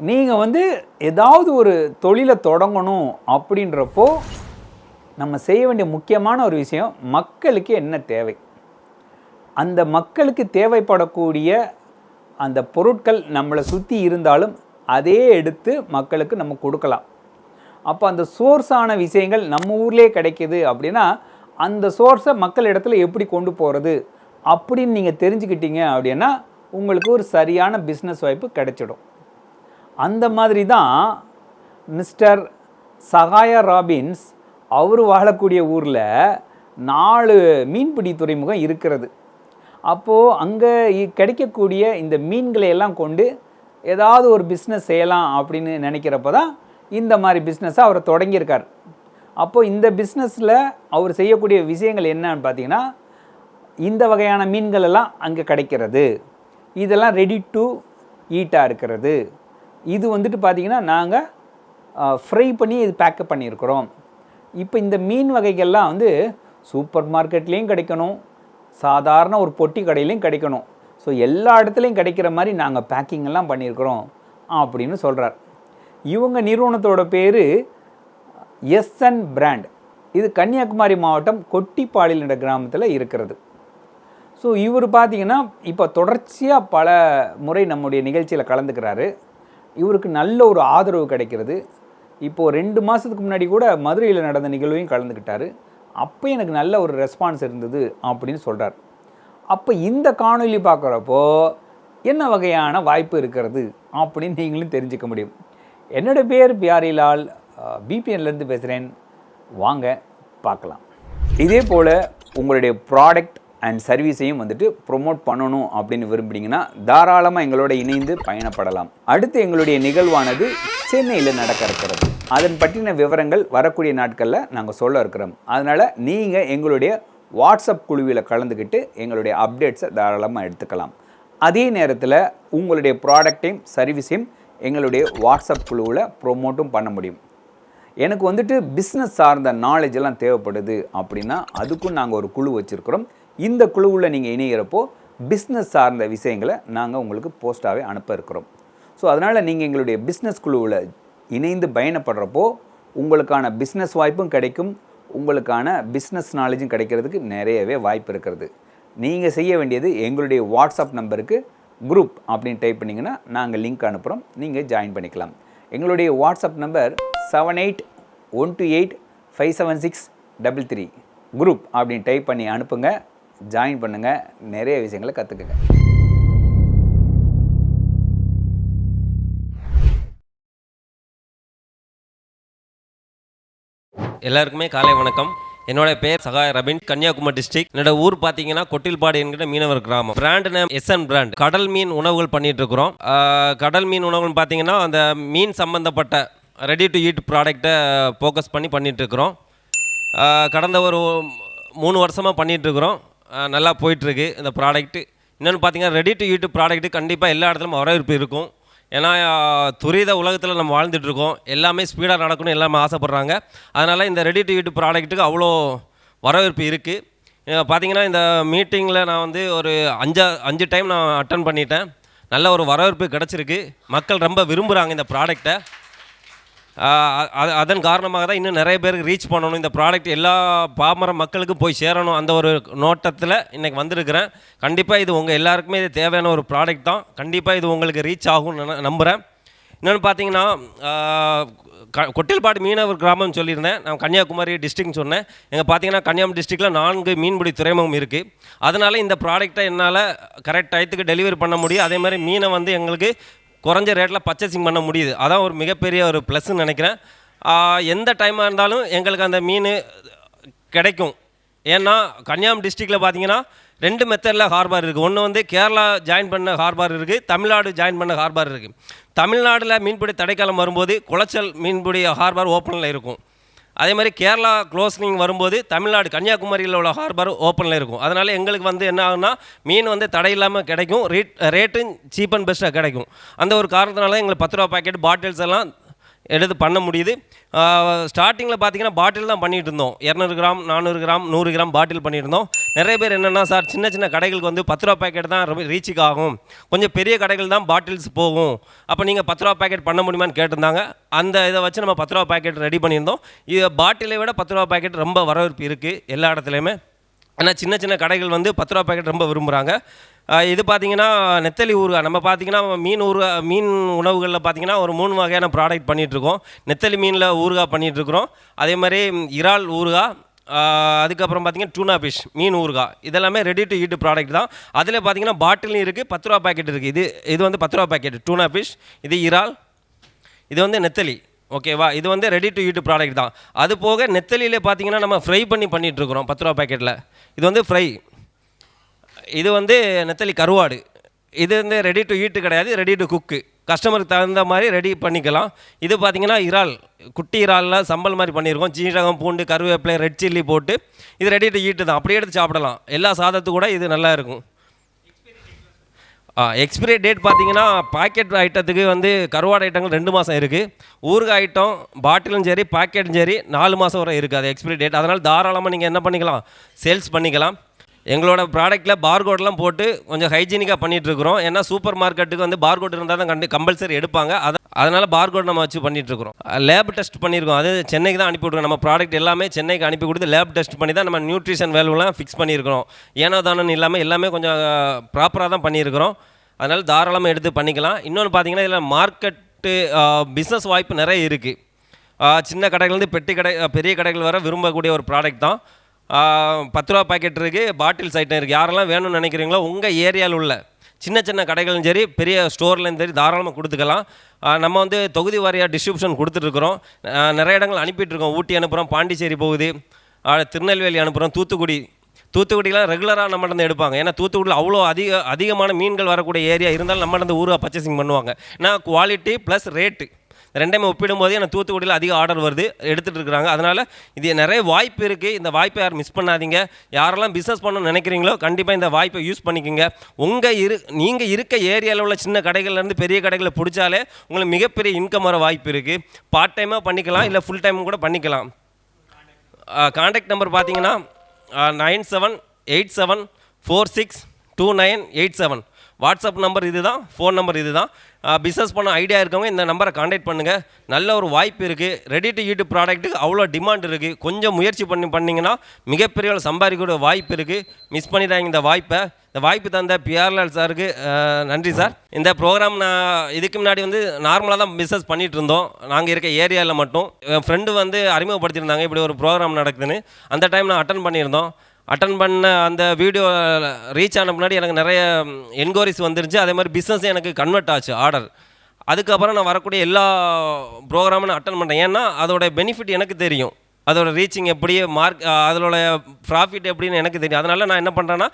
நீங்கள் வந்து ஏதாவது ஒரு தொழிலை தொடங்கணும் அப்படின்றப்போ நம்ம செய்ய வேண்டிய முக்கியமான ஒரு விஷயம் மக்களுக்கு என்ன தேவை? அந்த மக்களுக்கு தேவைப்படக்கூடிய அந்த பொருட்கள் நம்மளை சுற்றி இருந்தாலும் அதே எடுத்து மக்களுக்கு நம்ம கொடுக்கலாம். அப்போ அந்த சோர்ஸான விஷயங்கள் நம்ம ஊர்லேயே கிடைக்கிது அப்படின்னா அந்த சோர்ஸை மக்கள் இடத்துல எப்படி கொண்டு போகிறது அப்படின்னு நீங்கள் தெரிஞ்சுக்கிட்டீங்க அப்படின்னா உங்களுக்கு ஒரு சரியான பிஸ்னஸ் வாய்ப்பு கிடைச்சிடும். அந்த மாதிரி தான் மிஸ்டர் சகாயா ராபின்ஸ் அவர் வாழக்கூடிய ஊரில் நாலு மீன்பிடி துறைமுகம் இருக்கிறது. அப்போது அங்கே கிடைக்கக்கூடிய இந்த மீன்களை எல்லாம் கொண்டு ஏதாவது ஒரு பிஸ்னஸ் செய்யலாம் அப்படின்னு நினைக்கிறப்ப தான் இந்த மாதிரி பிஸ்னஸை அவர் தொடங்கியிருக்கார். அப்போது இந்த பிஸ்னஸில் அவர் செய்யக்கூடிய விஷயங்கள் என்னன்னு பார்த்தீங்கன்னா இந்த வகையான மீன்கள் எல்லாம் அங்கே கிடைக்கிறது. இதெல்லாம் ரெடி டு ஈட்டாக இருக்கிறது. இது வந்துட்டு பார்த்தீங்கன்னா நாங்கள் ஃப்ரை பண்ணி இது பேக்கப் பண்ணியிருக்கிறோம். இப்போ இந்த மீன் வகைகள்லாம் வந்து சூப்பர் மார்க்கெட்லேயும் கிடைக்கணும். சாதாரண ஒரு பொட்டி கடையிலையும் கிடைக்கணும். ஸோ எல்லா இடத்துலையும் கிடைக்கிற மாதிரி நாங்கள் பேக்கிங்கெல்லாம் பண்ணியிருக்கிறோம் அப்படின்னு சொல்கிறார் இவங்க நிறுவனத்தோட பேர் எஸ்என் பிராண்ட் இது கன்னியாகுமரி மாவட்டம் கொட்டிப்பாளையில் என்ற கிராமத்தில் இருக்கிறது. ஸோ இவர் பார்த்திங்கன்னா இப்போ தொடர்ச்சியாக பல முறை நம்முடைய நிகழ்ச்சியில் கலந்துக்கிறாரு. இவருக்கு நல்ல ஒரு ஆதரவு கிடைக்கிறது. இப்போது ரெண்டு மாதத்துக்கு முன்னாடி கூட மதுரையில் நடந்த நிகழ்வையும் கலந்துக்கிட்டார். அப்போ எனக்கு நல்ல ஒரு ரெஸ்பான்ஸ் இருந்தது அப்படின்னு சொல்கிறார் அப்போ இந்த காணொலி பார்க்குறப்போ என்ன வகையான வாய்ப்பு இருக்கிறது அப்படின்னு நீங்களும் தெரிஞ்சுக்க முடியும். என்னோடய பேர் பியாரிலால் பிபிஎன்லேருந்து பேசுகிறேன் வாங்க பார்க்கலாம். இதே போல் உங்களுடைய ப்ராடக்ட் அண்ட் சர்வீஸையும் வந்துட்டு ப்ரொமோட் பண்ணணும் அப்படின்னு விரும்புனீங்கன்னா தாராளமாக எங்களோட இணைந்து பயணப்படலாம். அடுத்து எங்களுடைய நிகழ்வானது சென்னையில் நடக்க இருக்கிறது. அதன் பற்றின விவரங்கள் வரக்கூடிய நாட்களில் நாங்கள் சொல்ல இருக்கிறோம். அதனால் நீங்கள் எங்களுடைய வாட்ஸ்அப் குழுவில் கலந்துக்கிட்டு எங்களுடைய அப்டேட்ஸை தாராளமாக எடுத்துக்கலாம். அதே நேரத்தில் உங்களுடைய ப்ராடக்டையும் சர்வீஸையும் எங்களுடைய வாட்ஸ்அப் குழுவில் ப்ரொமோட்டும் பண்ண முடியும். எனக்கு வந்துட்டு பிஸ்னஸ் சார்ந்த நாலேஜ் எல்லாம் தேவைப்படுது அப்படின்னா அதுக்கும் நாங்கள் ஒரு குழு வச்சுருக்கிறோம். இந்த குழுவில் நீங்கள் இணைகிறப்போ பிஸ்னஸ் சார்ந்த விஷயங்களை நாங்கள் உங்களுக்கு போஸ்ட்டாகவே அனுப்ப இருக்கிறோம். ஸோ அதனால் நீங்கள் எங்களுடைய பிஸ்னஸ் குழுவில் இணைந்து பயணப்படுறப்போ உங்களுக்கான பிஸ்னஸ் வாய்ப்பும் கிடைக்கும். உங்களுக்கான பிஸ்னஸ் நாலேஜும் கிடைக்கிறதுக்கு நிறையவே வாய்ப்பு இருக்கிறது. நீங்கள் செய்ய வேண்டியது எங்களுடைய வாட்ஸ்அப் நம்பருக்கு குரூப் அப்படின்னு டைப் பண்ணிங்கன்னா நாங்கள் லிங்க் அனுப்புகிறோம் நீங்கள் ஜாயின் பண்ணிக்கலாம். எங்களுடைய WhatsApp number seven eight one two eight five seven six double three group அப்படின்னு டைப் பண்ணி அனுப்புங்க. ஜாயின் பண்ணுங்கள் நிறைய விஷயங்களை கற்றுக்குங்க எல்லாருக்குமே காலை வணக்கம். என்னோட பேர் சகாய ரபின். கன்னியாகுமரி டிஸ்ட்ரிக்ட் என்னோட ஊர் பார்த்தீங்கன்னா கொட்டில்பாடு என்கிற மீனவர் கிராமம். பிராண்ட் நேம் எஸ்என் பிராண்ட் கடல் மீன் உணவுகள் பண்ணிட்டு இருக்கிறோம் கடல் மீன் உணவுகள் பார்த்தீங்கன்னா அந்த மீன் சம்பந்தப்பட்ட ரெடி டு ஈட் ப்ராடக்ட்டை ஃபோக்கஸ் பண்ணி பண்ணிட்டு இருக்கிறோம் கடந்த ஒரு மூணு வருஷமாக பண்ணிட்டு இருக்கிறோம் நல்லா போயிட்டுருக்கு இந்த ப்ராடக்ட்டு இன்னொன்று பார்த்தீங்கன்னா ரெடி டு ஈட் ப்ராடக்ட்டு கண்டிப்பாக எல்லா இடத்துலையும் வரவேற்பு இருக்கும். ஏன்னா துரித உலகத்தில் நம்ம வாழ்ந்துட்டுருக்கோம் எல்லாமே ஸ்பீடாக நடக்கணும் எல்லாமே ஆசைப்பட்றாங்க. அதனால் இந்த ரெடி டு ஈட் ப்ராடக்ட்டுக்கு அவ்வளோ வரவேற்பு இருக்குது பார்த்தீங்கன்னா இந்த மீட்டிங்கில் நான் வந்து ஒரு அஞ்சா அஞ்சு டைம் நான் அட்டன் பண்ணிட்டேன். நல்ல ஒரு வரவேற்பு கிடச்சிருக்கு. மக்கள் ரொம்ப விரும்புகிறாங்க இந்த ப்ராடக்டை அது அதன் காரணமாக தான் இன்னும் நிறைய பேருக்கு ரீச் பண்ணணும். இந்த ப்ராடக்ட் எல்லா பாமர மக்களுக்கும் போய் சேரணும் அந்த ஒரு நோட்டத்தில் இன்றைக்கி வந்திருக்கிறேன். கண்டிப்பாக இது உங்கள் எல்லாருக்குமே இது தேவையான ஒரு ப்ராடக்ட் தான். கண்டிப்பாக இது உங்களுக்கு ரீச் ஆகும்னு நான் நம்புகிறேன் இன்னொன்று பார்த்தீங்கன்னா க- கொட்டில்பாடு மீனவர் கிராமம் சொல்லியிருந்தேன். நான் கன்னியாகுமரி டிஸ்ட்ரிக் சொன்னேன். எங்கள் பார்த்தீங்கன்னா கன்னியாகுமரி டிஸ்ட்ரிக்டில் நான்கு மீன்பிடி துறைமுகம் இருக்குது அதனால் இந்த ப்ராடக்ட்டை என்னால் கரெக்ட் டயத்துக்கு டெலிவரி பண்ண முடியும். அதே மாதிரி மீனை வந்து எங்களுக்கு குறைஞ்ச ரேட்டில் பர்ச்சேசிங் பண்ண முடியுது. அதான் ஒரு மிகப்பெரிய ஒரு ப்ளஸ்ன்னு நினைக்கிறேன். எந்த டைமாக இருந்தாலும் எங்களுக்கு அந்த மீன் கிடைக்கும். ஏன்னா கன்னியாகுமரி டிஸ்ட்ரிக்டில் பார்த்தீங்கன்னா ரெண்டு மெத்தடில் ஹார்பர் இருக்குது ஒன்று வந்து கேரளா ஜாயின் பண்ண ஹார்பர் இருக்குது தமிழ்நாடு ஜாயின் பண்ண ஹார்பர் இருக்குது தமிழ்நாட்டில் மீன்பிடி தடைக்காலம் வரும்போது குளச்சல் மீன்பிடி ஹார்பர் ஓப்பனில் இருக்கும். அதே மாதிரி கேரளா க்ளோஸ்னிங் வரும்போது தமிழ்நாடு கன்னியாகுமரியில் உள்ள ஹார்பர் ஓப்பனில் இருக்கும். அதனால் எங்களுக்கு வந்து என்ன ஆகும்னா மீன் வந்து தடை இல்லாமல் கிடைக்கும். ரேட் ரேட்டும் சீப் அண்ட் பெஸ்ட்டாக கிடைக்கும். அந்த ஒரு காரணத்தினால எங்களுக்கு பத்து ரூபா பாக்கெட் பாட்டில்ஸ் எல்லாம் எடுத்து பண்ண முடியுது. ஸ்டார்டிங்கில் பார்த்தீங்கன்னா பாட்டில் தான் பண்ணிகிட்டு இருந்தோம். இரநூறு கிராம் நானூறு கிராம் நூறு கிராம் பாட்டில் பண்ணிட்டு இருந்தோம். நிறைய பேர் என்னென்னா சார் சின்ன சின்ன கடைகளுக்கு வந்து பத்து ரூபா பாக்கெட் தான் ரொம்ப ரீச்சுக்கு ஆகும். கொஞ்சம் பெரிய கடைகள் தான் பாட்டில்ஸ் போகும். அப்போ நீங்கள் பத்து ரூபா பாக்கெட் பண்ண முடியுமான்னு கேட்டிருந்தாங்க. அந்த இதை வச்சு நம்ம பத்து ரூபா பாக்கெட் ரெடி பண்ணியிருந்தோம். இது பாட்டிலை விட பத்து ரூபா பாக்கெட் ரொம்ப வரவேற்பு இருக்குது எல்லா இடத்துலையுமே. ஆனால் சின்ன சின்ன கடைகள் வந்து பத்து ரூபா பாக்கெட் ரொம்ப விரும்புகிறாங்க இது பார்த்தீங்கன்னா நெத்தலி ஊறுகாய். நம்ம பார்த்தீங்கன்னா மீன் ஊறுகா மீன் உணவுகளில் பார்த்தீங்கன்னா ஒரு மூணு வகையான ப்ராடக்ட் பண்ணிகிட்ருக்கோம் நெத்தலி மீனில் ஊறுகாய் பண்ணிகிட்ருக்குறோம் அதே மாதிரி இறால் ஊறுகாய் அதுக்கப்புறம் பார்த்தீங்கன்னா டூனா ஃபிஷ் மீன் ஊறுகாய். இதெல்லாமே ரெடி டு ஈட் ப்ராடக்ட் தான். அதில் பார்த்தீங்கன்னா பாட்டிலும் இருக்குது பத்து ரூபா பாக்கெட் இருக்குது இது இது வந்து பத்து ரூபா பாக்கெட் டூனா ஃபிஷ் இது இறால் இது வந்து நெத்தலி. ஓகேவா இது வந்து ரெடி டு ஈட் ப்ராடக்ட் தான். அது போக நெத்தலியில் பார்த்தீங்கன்னா நம்ம ஃப்ரை பண்ணி பண்ணிகிட்ருக்குறோம் பத்து ரூபா பாக்கெட்டில் இது வந்து ஃப்ரை இது வந்து நெத்தலி கருவாடு. இது வந்து ரெடி டு ஈட்டு கிடையாது ரெடி டு குக்கு கஸ்டமருக்கு தகுந்த மாதிரி ரெடி பண்ணிக்கலாம். இது பார்த்தீங்கன்னா இறால் குட்டி இறாலில் சம்பல் மாதிரி பண்ணியிருக்கோம் சீரகம் பூண்டு கருவேப்பிலை ரெட் சில்லி போட்டு இது ரெடி டு ஈட்டு தான். அப்படியே எடுத்து சாப்பிடலாம். எல்லா சாதத்து கூட இது நல்லா இருக்கும். எக்ஸ்பிரி டேட் பார்த்தீங்கன்னா பாக்கெட் ஐட்டத்துக்கு வந்து கருவாடு ஐட்டங்கள் ரெண்டு மாதம் இருக்குது ஊறுகாய் ஐட்டம் பாட்டிலும் சரி பாக்கெட்டும் சரி நாலு மாதம் வரை இருக்குது அது எக்ஸ்பிரி டேட் அதனால் தாராளமாக நீங்கள் என்ன பண்ணிக்கலாம்? சேல்ஸ் பண்ணிக்கலாம். எங்களோட ப்ராடக்ட்டில் பார்கோடெலாம் போட்டு கொஞ்சம் ஹைஜீனிக்காக பண்ணிகிட்ருக்குறோம் ஏன்னா சூப்பர் மார்க்கெட்டுக்கு வந்து பார்கோட் இருந்தால் தான் கண்டு கம்பல்சரி எடுப்பாங்க. அதை அதனால் பார்கோட் நம்ம வச்சு பண்ணிட்டு இருக்கிறோம் லேப் டெஸ்ட் பண்ணியிருக்கோம். அது சென்னைக்கு தான் அனுப்பி விட்ருக்கோம் நம்ம ப்ராடக்ட் எல்லாமே சென்னைக்கு அனுப்பி கொடுத்து லேப் டெஸ்ட் பண்ணி தான் நம்ம நியூட்ரிஷன் வேல்யூலாம் ஃபிக்ஸ் பண்ணியிருக்கிறோம். ஏனோ தானோன்னு இல்லாமல் எல்லாமே கொஞ்சம் ப்ராப்பராக தான் பண்ணியிருக்கிறோம். அதனால் தாராளமாக எடுத்து பண்ணிக்கலாம். இன்னொன்று பார்த்தீங்கன்னா இதில் மார்க்கெட்டு பிஸ்னஸ் வாய்ப்பு நிறைய இருக்குது சின்ன கடைகள்லேருந்து பெட்டி கடை பெரிய கடைகள் வர விரும்பக்கூடிய ஒரு ப்ராடக்ட் தான். பத்து ரூபா பாக்கெட் இருக்குது பாட்டில்ஸ் ஐட்டம் இருக்குது யாரெல்லாம் வேணும்னு நினைக்கிறீங்களோ உங்கள் ஏரியாவில் உள்ள சின்ன சின்ன கடைகளும் சரி பெரிய ஸ்டோர்லேயும் சரி தாராளமாக கொடுத்துக்கலாம். நம்ம வந்து தொகுதி வாரியாக டிஸ்ட்ரிபியூஷன் கொடுத்துட்ருக்குறோம் நிறைய இடங்கள் அனுப்பிட்டுருக்கோம் ஊட்டி அனுப்புகிறோம் பாண்டிச்சேரி போகுது திருநெல்வேலி அனுப்புகிறோம் தூத்துக்குடி. தூத்துக்குடிலாம் ரெகுலராக நம்மகிட்ட இருந்து எடுப்பாங்க. ஏன்னா தூத்துக்குடியில் அவ்வளோ அதிக அதிகமான மீன்கள் வரக்கூடிய ஏரியா இருந்தாலும் நம்மகிட்ட இருந்து ஊருகா பர்ச்சேசிங் பண்ணுவாங்க. ஏன்னா குவாலிட்டி ப்ளஸ் ரேட்டு ரெண்டையுமே ஒப்பிடும்போது எனக்கு தூத்துக்குடியில் அதிக ஆர்டர் வருது எடுத்துகிட்டு இருக்கிறாங்க. அதனால் இது நிறைய வாய்ப்பு இருக்குது இந்த வாய்ப்பை யாரும் மிஸ் பண்ணாதீங்க. யாரெல்லாம் பிஸ்னஸ் பண்ணணும்னு நினைக்கிறீங்களோ கண்டிப்பாக இந்த வாய்ப்பை யூஸ் பண்ணிக்கோங்க. உங்கள் இரு நீங்கள் இருக்க ஏரியாவில் உள்ள சின்ன கடைகள்லேருந்து பெரிய கடைகளை பிடிச்சாலே உங்களுக்கு மிகப்பெரிய இன்கம் வர வாய்ப்பு இருக்குது பார்ட் டைமாக பண்ணிக்கலாம் இல்லை ஃபுல் டைமும் கூட பண்ணிக்கலாம். காண்டாக்ட் நம்பர் பார்த்தீங்கன்னா nine seven eight seven four six two nine eight seven WhatsApp number இது தான் ஃபோன் நம்பர் இது தான் பிஸ்னஸ் பண்ண ஐடியா இருக்கவங்க இந்த நம்பரை காண்டாக்ட் பண்ணுங்கள் நல்ல ஒரு வாய்ப்பு இருக்குது ரெடி டு ஈட்டு ப்ராடக்ட்டுக்கு அவ்வளோ டிமாண்ட் இருக்குது கொஞ்சம் முயற்சி பண்ணி பண்ணிங்கன்னா மிகப்பெரிய ஒரு சம்பாதிக்கக்கூடிய வாய்ப்பு இருக்குது மிஸ் பண்ணிட்டாங்க இந்த வாய்ப்பை. இந்த வாய்ப்பு தந்த பிஆர்லால் சாருக்கு நன்றி சார் இந்த ப்ரோக்ராம் நான் இதுக்கு முன்னாடி வந்து நார்மலாக தான் பிஸ்னஸ் பண்ணிட்டு இருந்தோம். நாங்கள் இருக்க ஏரியாவில் மட்டும். என் ஃப்ரெண்டு வந்து அறிமுகப்படுத்தியிருந்தாங்க. இப்படி ஒரு ப்ரோக்ராம் நடக்குதுன்னு. அந்த டைம் நான் அட்டன் பண்ணியிருந்தோம். அட்டன் பண்ண அந்த வீடியோ ரீச் ஆன முன்னாடி எனக்கு நிறைய என்கொயரிஸ் வந்துருச்சு. அதே மாதிரி பிஸ்னஸ் எனக்கு கன்வெர்ட் ஆச்சு ஆர்டர் அதுக்கப்புறம் நான் வரக்கூடிய எல்லா ப்ரோக்ராமும் நான் அட்டன் பண்ணுறேன் ஏன்னா அதோட பெனிஃபிட் எனக்கு தெரியும். அதோட ரீச்சிங் எப்படி மார்க் அதோட ப்ராஃபிட் எப்படின்னு எனக்கு தெரியும். அதனால் நான் என்ன பண்ணுறேன்னா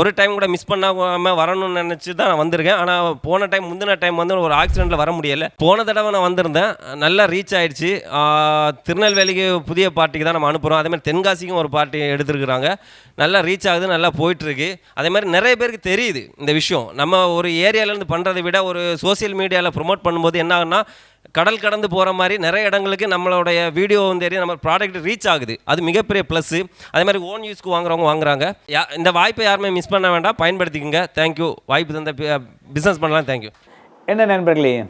ஒரு டைம் கூட மிஸ் பண்ணாமல் வரணும்னு நினச்சி தான் நான் வந்திருக்கேன். ஆனால் போன டைம் முந்தின டைம் வந்து ஒரு ஆக்சிடெண்ட்டில் வர முடியலை. போன தடவை நான் வந்திருந்தேன். நல்லா ரீச் ஆகிடுச்சு திருநெல்வேலிக்கு புதிய பார்ட்டிக்கு தான் நம்ம அனுப்புகிறோம் அதேமாதிரி தென்காசிக்கும் ஒரு பார்ட்டி எடுத்துருக்குறாங்க. நல்லா ரீச் ஆகுது நல்லா போயிட்டுருக்கு. அதே மாதிரி நிறைய பேருக்கு தெரியுது இந்த விஷயம். நம்ம ஒரு ஏரியாவிலேருந்து பண்ணுறதை விட ஒரு சோஷியல் மீடியாவில் ப்ரொமோட் பண்ணும்போது என்ன ஆகுனா கடல் கடந்து போகிற மாதிரி நிறைய இடங்களுக்கு நம்மளுடைய வீடியோ வந்து தெரியும். நம்ம ப்ராடக்ட் ரீச் ஆகுது. அது மிகப்பெரிய ப்ளஸ்ஸு அதே மாதிரி ஓன் யூஸ்க்கு வாங்குறவங்க வாங்குறாங்க. யா- இந்த வாய்ப்பை யாருமே மிஸ் பண்ண வேண்டாம். பயன்படுத்திக்கோங்க. தேங்க்யூ வாய்ப்பு தந்த பிஸ்னஸ் பண்ணலாம். தேங்க்யூ என்ன நண்பர்களே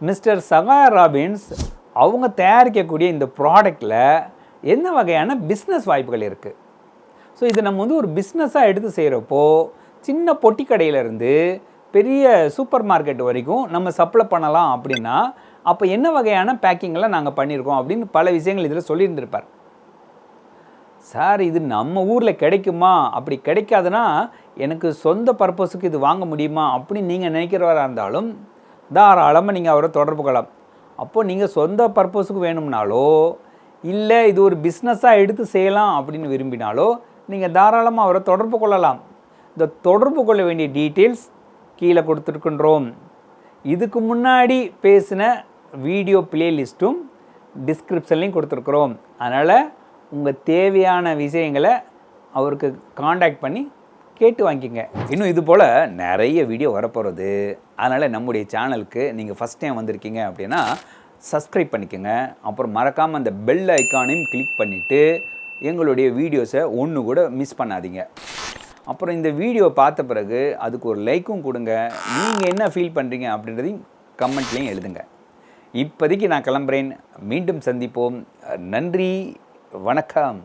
மிஸ்டர் சகா ராபின்ஸ் அவங்க தயாரிக்கக்கூடிய இந்த ப்ராடக்டில் என்ன வகையான பிஸ்னஸ் வாய்ப்புகள் இருக்குது ஸோ இதை நம்ம வந்து ஒரு பிஸ்னஸாக எடுத்து செய்கிறப்போ சின்ன பொட்டி கடையிலேருந்து பெரிய சூப்பர் மார்க்கெட் வரைக்கும் நம்ம சப்ளை பண்ணலாம் அப்படின்னா அப்போ என்ன வகையான பேக்கிங்கெல்லாம் நாங்கள் பண்ணியிருக்கோம் அப்படின்னு பல விஷயங்கள் இதில் சொல்லியிருந்திருப்பார். சார் இது நம்ம ஊரில் கிடைக்குமா? அப்படி கிடைக்காதுன்னா எனக்கு சொந்த பர்பஸுக்கு இது வாங்க முடியுமா? அப்படின்னு நீங்கள் நினைக்கிறவராக இருந்தாலும் தாராளமாக நீங்கள் அவரை தொடர்பு கொள்ளலாம். அப்போது நீங்கள் சொந்த பர்பஸுக்கு வேணும்னாலோ இல்லை இது ஒரு பிஸ்னஸாக எடுத்து செய்யலாம் அப்படின்னு விரும்பினாலோ நீங்கள் தாராளமாக அவரை தொடர்பு கொள்ளலாம். இந்த தொடர்பு கொள்ள வேண்டிய டீட்டெயில்ஸ் கீழே கொடுத்துருக்கின்றோம். இதுக்கு முன்னாடி பேசின வீடியோ பிளேலிஸ்ட்டும் டிஸ்கிரிப்ஷன்லையும் கொடுத்துருக்குறோம். அதனால் உங்கள் தேவையான விஷயங்களை அவருக்கு காண்டாக்ட் பண்ணி கேட்டு வாங்கிக்கங்க. இன்னும் இது போல் நிறைய வீடியோ வரப்போகிறது அதனால் நம்முடைய சேனலுக்கு நீங்கள் ஃபஸ்ட் டைம் வந்திருக்கீங்க அப்படின்னா சப்ஸ்கிரைப் பண்ணிக்கோங்க. அப்புறம் மறக்காமல் அந்த பெல் ஐக்கானையும் கிளிக் பண்ணிவிட்டு எங்களுடைய வீடியோஸை ஒன்று கூட மிஸ் பண்ணாதீங்க. அப்புறம் இந்த வீடியோ பார்த்த பிறகு அதுக்கு ஒரு லைக்கும் கொடுங்க. நீங்கள் என்ன ஃபீல் பண்ணுறீங்க அப்படின்றதையும் கமெண்ட்லேயும் எழுதுங்க. இப்போதைக்கு நான் கிளம்புறேன். மீண்டும் சந்திப்போம். நன்றி. வணக்கம்.